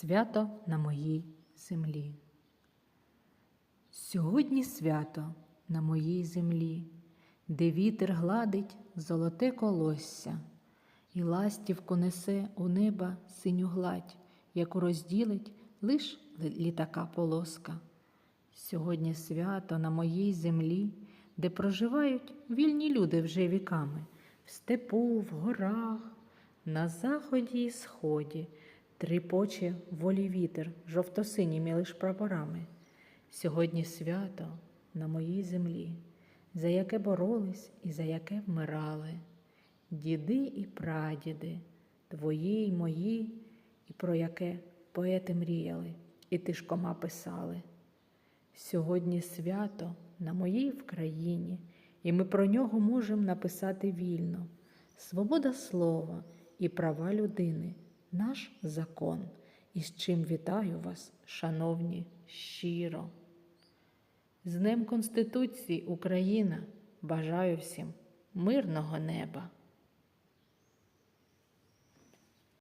Свято на моїй землі. Сьогодні свято на моїй землі, де вітер гладить золоте колосся, і ластівку несе у неба синю гладь, яку розділить лиш літака полоска. Сьогодні свято на моїй землі, де проживають вільні люди вже віками, в степу, в горах, на заході і сході, тріпоче волі вітер жовто-синіми лиш прапорами. Сьогодні свято на моїй землі, за яке боролись і за яке вмирали. Діди і прадіди, твої й мої, і про яке поети мріяли, і тишкома писали. Сьогодні свято на моїй Вкраїні, і ми про нього можемо написати вільно. Свобода слова і права людини наш закон, і з чим вітаю вас, шановні, щиро. З Днем Конституції Україна бажаю всім мирного неба.